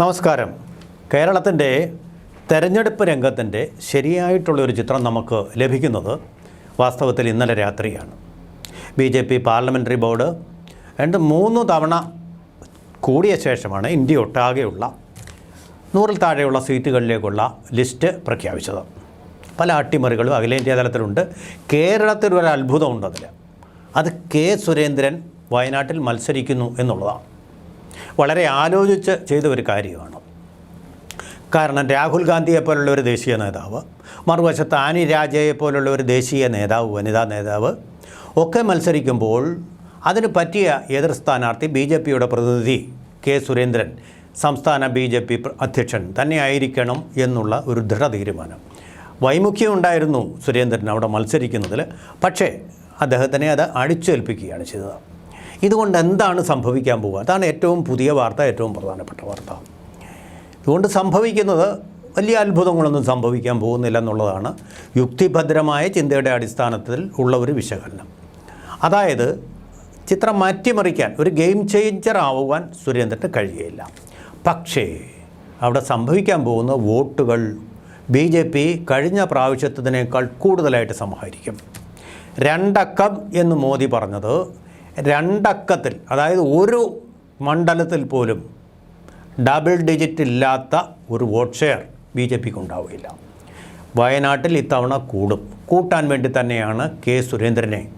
നമസ്കാരം. കേരളത്തിന്റെ തെരഞ്ഞെടുപ്പ് രംഗത്തിന്റെ ശരിയായിട്ടുള്ളൊരു ചിത്രം നമുക്ക് ലഭിക്കുന്നത് വാസ്തവത്തിൽ ഇന്നലെ രാത്രിയാണ്. B J P parliamentary board രണ്ട് മൂന്ന് തവണ കൂടിയ ശേഷമാണ് ഇന്ത്യ ഒട്ടാകെയുള്ള നൂറിൽ താഴെയുള്ള സീറ്റുകളിലേക്കുള്ള ലിസ്റ്റ് പ്രഖ്യാപിച്ചത്. പല അട്ടിമറികളും അഖിലേന്ത്യാ തലത്തിലുണ്ട്. കേരളത്തിൽ ഒരു അത്ഭുതമുണ്ട് അതിൽ അത് കെ സുരേന്ദ്രൻ വയനാട്ടിൽ മത്സരിക്കുന്നു എന്നുള്ളതാണ്. വളരെ ആലോചിച്ച് ചെയ്ത ഒരു കാര്യമാണ്. കാരണം രാഹുൽ ഗാന്ധിയെ പോലുള്ള ഒരു ദേശീയ നേതാവ് മറുവശത്ത് ആനി രാജയെ പോലുള്ള ഒരു ദേശീയ നേതാവ് വനിതാ നേതാവ് ഒക്കെ മത്സരിക്കുമ്പോൾ അതിന് പറ്റിയ എതിർ സ്ഥാനാർത്ഥി ബി ജെ പിയുടെ പ്രതിനിധി കെ സുരേന്ദ്രൻ സംസ്ഥാന ബി ജെ പി അധ്യക്ഷൻ തന്നെയായിരിക്കണം എന്നുള്ള ഒരു ദൃഢ തീരുമാനം വൈമുഖ്യം ഉണ്ടായിരുന്നു സുരേന്ദ്രൻ അവിടെ മത്സരിക്കുന്നതിൽ. പക്ഷേ അദ്ദേഹത്തിനെ അത് അടിച്ചേൽപ്പിക്കുകയാണ് ചെയ്തത്. ഇതുകൊണ്ട് എന്താണ് സംഭവിക്കാൻ പോവുക? അതാണ് ഏറ്റവും പുതിയ വാർത്ത ഏറ്റവും പ്രധാനപ്പെട്ട വാർത്ത. ഇതുകൊണ്ട് സംഭവിക്കുന്നത് വലിയ അത്ഭുതങ്ങളൊന്നും സംഭവിക്കാൻ പോകുന്നില്ല എന്നുള്ളതാണ് യുക്തിഭദ്രമായ ചിന്തയുടെ അടിസ്ഥാനത്തിൽ ഉള്ള ഒരു വിശകലനം. അതായത് ചിത്രം മാറ്റിമറിക്കാൻ ഒരു ഗെയിം ചേഞ്ചർ ആവുവാൻ സുരേന്ദ്രന് കഴിയുകയില്ല. പക്ഷേ അവിടെ സംഭവിക്കാൻ പോകുന്ന വോട്ടുകൾ ബി ജെ പി കഴിഞ്ഞ പ്രാവശ്യത്തതിനേക്കാൾ കൂടുതലായിട്ട് സംഹരിക്കും രണ്ടക്കം എന്ന് മോദി പറഞ്ഞത് രണ്ടക്കത്തിൽ അതായത് ഒരു മണ്ഡലത്തിൽ പോലും ഡബിൾ ഡിജിറ്റ് ഇല്ലാത്ത ഒരു വോട്ട് ഷെയർ ബി ജെ പിക്ക് ഉണ്ടാവുകയില്ല. വയനാട്ടിൽ ഇത്തവണ കൂടും. കൂട്ടാൻ വേണ്ടി തന്നെയാണ് കെ സുരേന്ദ്രനെ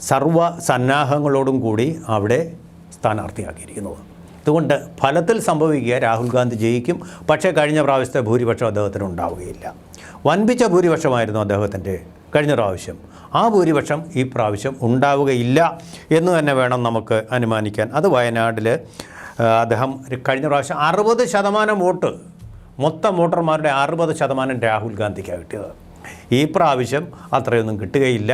സർവ സന്നാഹങ്ങളോടും കൂടി അവിടെ സ്ഥാനാർത്ഥിയാക്കിയിരിക്കുന്നത്. അതുകൊണ്ട് ഫലത്തിൽ സംഭവിക്കുക രാഹുൽ ഗാന്ധി ജയിക്കും. പക്ഷേ കഴിഞ്ഞ പ്രാവശ്യത്തെ ഭൂരിപക്ഷം അദ്ദേഹത്തിന് ഉണ്ടാവുകയില്ല. വൻപിച്ച ഭൂരിപക്ഷമായിരുന്നു അദ്ദേഹത്തിന്റെ കഴിഞ്ഞ പ്രാവശ്യം. ആ ഭൂരിപക്ഷം ഈ പ്രാവശ്യം ഉണ്ടാവുകയില്ല എന്ന് തന്നെ വേണം നമുക്ക് അനുമാനിക്കാൻ. അത് വയനാട്ടിൽ അദ്ദേഹം കഴിഞ്ഞ പ്രാവശ്യം അറുപത് ശതമാനം വോട്ട് മൊത്തം വോട്ടർമാരുടെ അറുപത് ശതമാനം രാഹുൽ ഗാന്ധിക്കാണ് കിട്ടിയത്. ഈ പ്രാവശ്യം അത്രയൊന്നും കിട്ടുകയില്ല.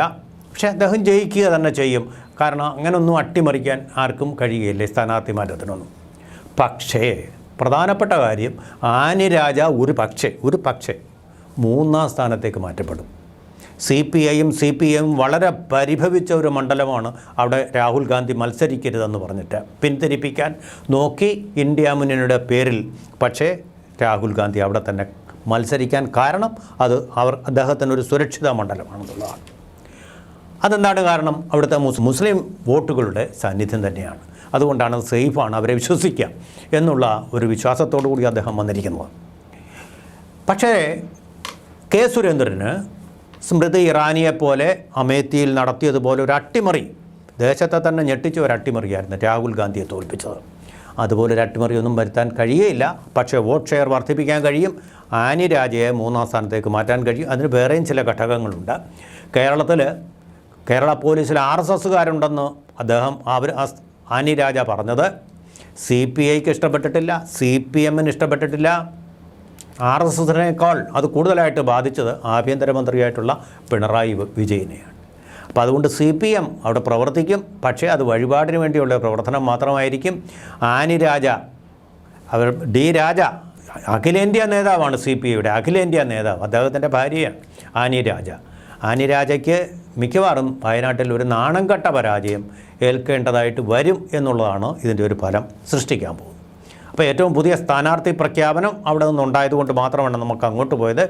പക്ഷേ അദ്ദേഹം ജയിക്കുക തന്നെ ചെയ്യും. കാരണം അങ്ങനൊന്നും അട്ടിമറിക്കാൻ ആർക്കും കഴിയുകയില്ല സ്ഥാനാർത്ഥി മാറ്റത്തിനൊന്നും പക്ഷേ പ്രധാനപ്പെട്ട കാര്യം ആനി രാജ ഒരു പക്ഷേ ഒരു പക്ഷേ മൂന്നാം സ്ഥാനത്തേക്ക് മാറ്റപ്പെടും. സി പി ഐയും സി പി എമ്മും വളരെ പരിഭവിച്ച ഒരു മണ്ഡലമാണ് അവിടെ രാഹുൽ ഗാന്ധി മത്സരിക്കരുതെന്ന് പറഞ്ഞിട്ട്. പിന്തിരിപ്പിക്കാൻ നോക്കി ഇന്ത്യ മുന്നണിയുടെ പേരിൽ. പക്ഷേ രാഹുൽ ഗാന്ധി അവിടെ തന്നെ മത്സരിക്കാൻ കാരണം അത് അവർ അദ്ദേഹത്തിന് ഒരു സുരക്ഷിത മണ്ഡലമാണെന്നുള്ളതാണ്. അതെന്താണ് കാരണം? അവിടുത്തെ മുസ് മുസ്ലിം വോട്ടുകളുടെ സാന്നിധ്യം തന്നെയാണ്. അതുകൊണ്ടാണ് സേഫാണ് അവരെ വിശ്വസിക്കാം എന്നുള്ള ഒരു വിശ്വാസത്തോടു കൂടി അദ്ദേഹം വന്നിരിക്കുന്നത്. പക്ഷേ കെ സുരേന്ദ്രന് സ്മൃതി ഇറാനിയെ പോലെ അമേത്തിയിൽ നടത്തിയതുപോലെ ഒരു അട്ടിമറി ദേശത്തെ തന്നെ ഞെട്ടിച്ച ഒരു അട്ടിമറിയായിരുന്നു രാഹുൽ ഗാന്ധിയെ തോൽപ്പിച്ചത്. അതുപോലെ ഒരു അട്ടിമറിയൊന്നും വരുത്താൻ കഴിയുകയില്ല പക്ഷേ വോട്ട് ഷെയർ വർദ്ധിപ്പിക്കാൻ കഴിയും. ആനി രാജയെ മൂന്നാം സ്ഥാനത്തേക്ക് മാറ്റാൻ കഴിയും. അതിന് വേറെയും ചില ഘടകങ്ങളുണ്ട്. കേരളത്തിൽ കേരള പോലീസിൽ ആർ എസ് എസ്സുകാരുണ്ടെന്ന് അദ്ദേഹം അവർ ആനി രാജ പറഞ്ഞത്. സി പി ഐക്ക് ഇഷ്ടപ്പെട്ടിട്ടില്ല സി പി എമ്മിന് ഇഷ്ടപ്പെട്ടിട്ടില്ല. ആർ എസ് എസിനേക്കാൾ അത് കൂടുതലായിട്ട് ബാധിച്ചത് ആഭ്യന്തരമന്ത്രിയായിട്ടുള്ള പിണറായി വിജയനെയാണ്. അപ്പോൾ അതുകൊണ്ട് സി പി എം അവിടെ പ്രവർത്തിക്കും. പക്ഷേ അത് വഴിപാടിന് വേണ്ടിയുള്ള പ്രവർത്തനം മാത്രമായിരിക്കും. ആനി രാജ അവർ ഡി രാജ അഖിലേന്ത്യാ നേതാവാണ് സി പി ഐയുടെ അഖിലേന്ത്യാ നേതാവ്. അദ്ദേഹത്തിന്റെ ഭാര്യയാണ് ആനി രാജ. ആനി രാജയ്ക്ക് മിക്കവാറും വയനാട്ടിൽ ഒരു നാണംകെട്ട പരാജയം ഏൽക്കേണ്ടതായിട്ട് വരും എന്നുള്ളതാണ് ഇതിന്റെ ഒരു ഫലം സൃഷ്ടിക്കാൻ പോകുന്നത്. അപ്പോൾ ഏറ്റവും പുതിയ സ്ഥാനാർത്ഥി പ്രഖ്യാപനം അവിടെ നിന്നുണ്ടായതുകൊണ്ട് മാത്രമാണ് നമുക്ക് അങ്ങോട്ട് പോയത്.